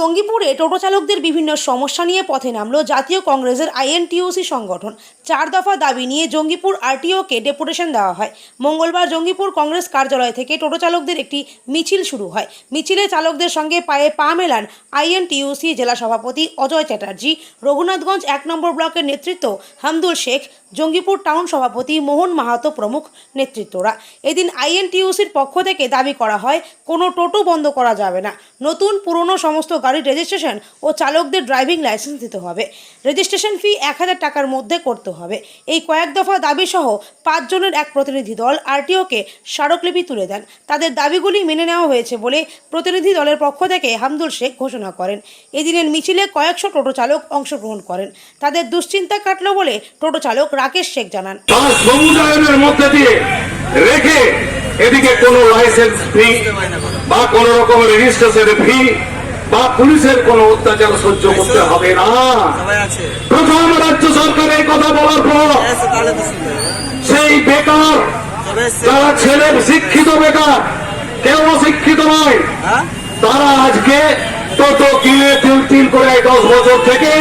জঙ্গিপুরে টোটো চালকদের বিভিন্ন সমস্যা নিয়ে পথে নামল জাতীয় কংগ্রেসের আইএনটিউসি সংগঠন। চার দফা দাবি নিয়ে জঙ্গিপুর আরটিওকে ডেপুটেশন দেওয়া হয়। মঙ্গলবার জঙ্গিপুর কংগ্রেস কার্যালয় থেকে টোটো চালকদের একটি মিছিল শুরু হয়। মিছিলে চালকদের সঙ্গে পায়ে পা মেলান আইএনটিউসি জেলা সভাপতি অজয় চ্যাটার্জি। রঘুনাথগঞ্জ এক নম্বর ব্লকের নেতৃত্ব হামদুল শেখ জঙ্গিপুর টাউন সভাপতি মোহন মাহাতো প্রমুখ নেতৃত্বরা। এদিন আইএনটিউসির পক্ষ থেকে দাবি করা হয়, কোনো টোটো বন্ধ করা যাবে না। নতুন পুরনো সমস্ত গাড়ির রেজিস্ট্রেশন ও চালকদের ড্রাইভিং লাইসেন্স দিতে হবে। রেজিস্ট্রেশন ফি এক হাজার টাকার মধ্যে করতে হবে। এই কয়েক দফা দাবি সহ পাঁচজনের এক প্রতিনিধি দল আরটিওকে স্মারকলিপি তুলে দেন। তাদের দাবিগুলি মেনে নেওয়া হয়েছে বলে প্রতিনিধি দলের পক্ষ থেকে হামদুল শেখ ঘোষণা করেন। এদিনের মিছিলে কয়েকশো টোটো চালক অংশগ্রহণ করেন। তাদের দুশ্চিন্তা কাটলো বলে টোটো চালক রাকেশ শেখ জানান। সমুদায়নের মধ্যে দিয়ে রেখে এদিকে কোনো লাইসেন্স ফি বা কোন রেজিস্ট্রেশন ফি বা পুলিশের কোনো অত্যাচার সহ্য করতে হবে না। প্রথম রাজ্য সরকার এই কথা বলার পর সেই বেকার যারা ছেলে শিক্ষিত বেকার কেউ শিক্ষিত নয়। হ্যাঁ? তারা আজকে টোটো কিনে তিল তিল করে দশ বছর থেকে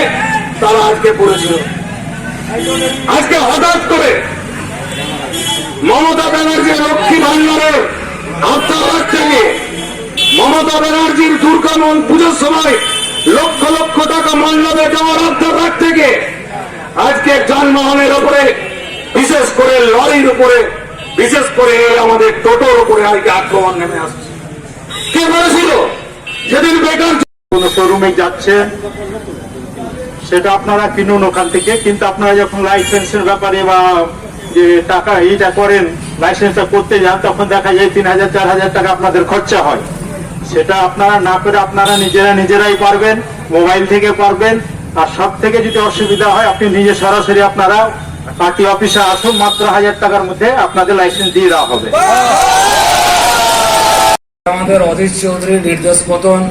তারা আজকে পড়েছিল আজকে হঠাৎ করে মমতা ব্যানার্জি লক্ষ্মী ভান্ডারের আত্মাঘাত থেকে মমতা ব্যানার্জির দুর্গামন পুজোর সময় লক্ষ লক্ষ টাকা মণ্ডপে যাওয়ার আত্মাঘাত থেকে আজকে যানবাহনের উপরে বিশেষ করে লরির উপরে, বিশেষ করে আমাদের টোটোর উপরে আজকে আক্রমণ নেমে আসছে। কে বলেছিল? যেদিন বেকার কোন শোরুমে যাচ্ছেন সেটা আপনারা কিনুন ওখান থেকে। কিন্তু আপনারা যখন লাইসেন্সের ব্যাপারে বা যে টাকা এইটা করেন লাইসেন্সটা করতে যান, তখন দেখা যায় তিন হাজার, চার হাজার টাকা আপনাদের খরচা হয়। সেটা আপনারা না করে আপনারা নিজেরা নিজেরাই পারবেন মোবাইল থেকে পারবেন। আর সব থেকে যদি অসুবিধা হয়, আপনি নিজে সরাসরি আপনারা পার্টি অফিসে আসুন, মাত্র হাজার টাকার মধ্যে আপনাদের লাইসেন্স দিয়ে দেওয়া হবে। আমাদের অধীর চৌধুরী নির্দেশ পতন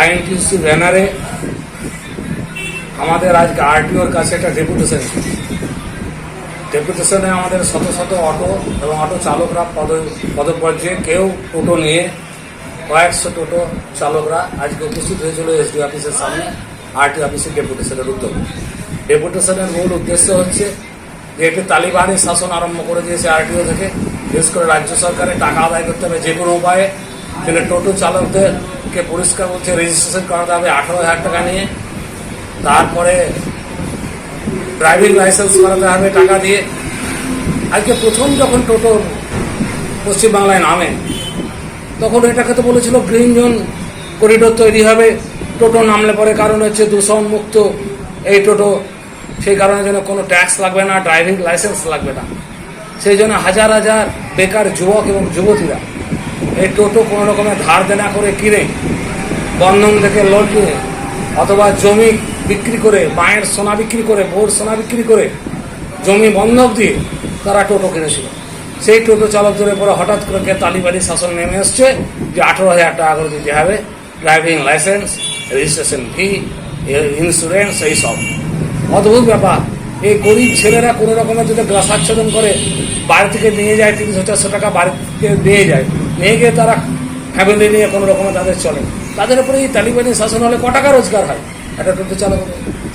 আইএনটিসি ব্যানারে আমাদের আজকে আরটিওর কাছে একটা ডেপুটেশন ডেপুটেশনে আমাদের শত শত অটো এবং অটো চালকরা পদ পদপর্যায়ে কেউ টোটো নিয়ে কয়েকশো টোটো চালকরা আজকে উপস্থিত হয়েছিল এসডি অফিসের সামনে আরটি অফিসের ডেপুটেশনের উদ্যোগে ডেপুটেশনের মূল উদ্দেশ্য হচ্ছে যে একটি তালিবানি শাসন আরম্ভ করে দিয়েছে আরটিও থেকে। বিশেষ করে রাজ্য সরকারের টাকা আদায় করতে হবে যে কোনো উপায়ে। কিন্তু টোটো চালকদেরকে পরিষ্কার করছে রেজিস্ট্রেশন করাতে হবে। আঠারো হাজার টাকা নিয়ে তারপরে ড্রাইভিং লাইসেন্স করাতে হবে, টাকা দিয়ে। আজকে প্রথম যখন টোটো পশ্চিমবাংলায় নামে, তখন এটাকে তো বলেছিল গ্রিন জোন করিডোর তৈরি হবে। টোটো নামলে পরে কারণ হচ্ছে দূষণ মুক্ত এই টোটো। সেই কারণে যেন কোনো ট্যাক্স লাগবে না ড্রাইভিং লাইসেন্স লাগবে না। সেই জন্য হাজার হাজার বেকার যুবক এবং যুবতীরা এই টোটো কোনো রকমের ধার দেনা করে কিনে বন্ধন থেকে লোন কিনে অথবা জমি বিক্রি করে, মায়ের সোনা বিক্রি করে বোর সোনা বিক্রি করে, জমি বন্ধক দিয়ে তারা টোটো কিনেছিল। সেই টোটো চালকদের পরে হঠাৎ করে তালিবানি শাসন নেমে এসছে যে আঠেরো হাজার টাকা করে দিতে হবে, driving licence, registration fee, insurance এইসব অদ্ভুত ব্যাপার। এই গরিব ছেলেরা কোনো রকমের যদি গ্রাসাচ্ছাদন করে, বাড়ি থেকে নিয়ে যায় তিরিশ চারশো টাকা বাড়িতে নিয়ে যায়, নিয়ে গিয়ে তারা ফ্যামিলি নিয়ে কোনো রকমের তাদের চলে তাদের উপরে এই তালিবানি শাসন হলে ক টাকা রোজগার হয়? একটা টোটো চালক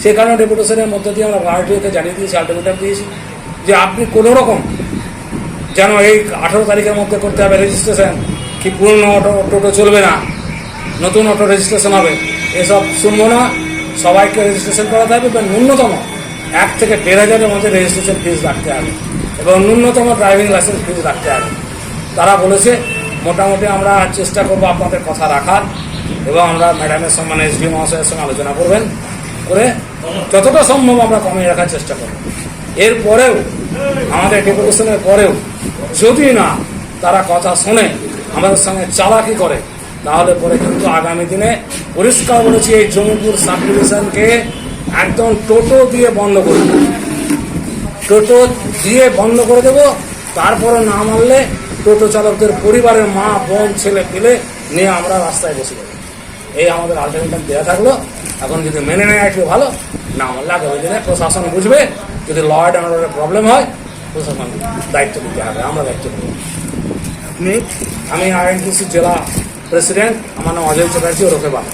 সেই কারণে ডেপুটেশনের মধ্যে দিয়ে আমরা আরটিওকে জানিয়ে দিয়েছি আলটিমেটাম দিয়েছি, যে আপনি কোনো রকম যেন এই আঠারো তারিখের মধ্যে করতে হবে রেজিস্ট্রেশন কি পুরনো অটো, টোটো চলবে না, নতুন অটো রেজিস্ট্রেশন হবে, এসব শুনব না, সবাইকে রেজিস্ট্রেশন করাতে হবে, এবং ন্যূনতম এক থেকে দেড় হাজারের মধ্যে রেজিস্ট্রেশন ফিস রাখতে হবে, এবং ন্যূনতম ড্রাইভিং লাইসেন্স ফিস রাখতে হবে। তারা বলেছে, মোটামুটি আমরা চেষ্টা করব আপনাদের কথা রাখার এবং আমরা ম্যাডামের সম্মানে এসডি মহাশয়ের সঙ্গে আলোচনা করবেন করে যতটা সম্ভব আমরা কমিয়ে রাখার চেষ্টা করব। এরপরেও, আমাদের ডেপুটেশনের পরেও, যদি না তারা কথা শোনে, আমাদের সঙ্গে চালাকি করে, তাহলে পরে কিন্তু আগামী দিনে পরিষ্কার বলেছি এই জমিপুর সাব ডিভিশনকে একদম টোটো দিয়ে বন্ধ করে দেবো। টোটো দিয়ে বন্ধ করে দেবো, তারপরে না মানলে টোটো চালকদের পরিবারের মা, বোন, ছেলে, পেলে নিয়ে আমরা রাস্তায় বসে যাব। এই আমাদের আলটিমেটাম দেওয়া থাকল। এখন যদি মেনে নেয় একটু ভালো না মানলে ওই দিনে প্রশাসন বুঝবে যদি ল অ্যান্ড অর্ডারের প্রবলেম হয় প্রশাসন দায়িত্ব নিতে হবে আমরা দায়িত্ব নেব। আপনি? আমি আইএনটিসি জেলা প্রেসিডেন্ট আমার নাম অজয় চ্যাটার্জি ওরফে বাবা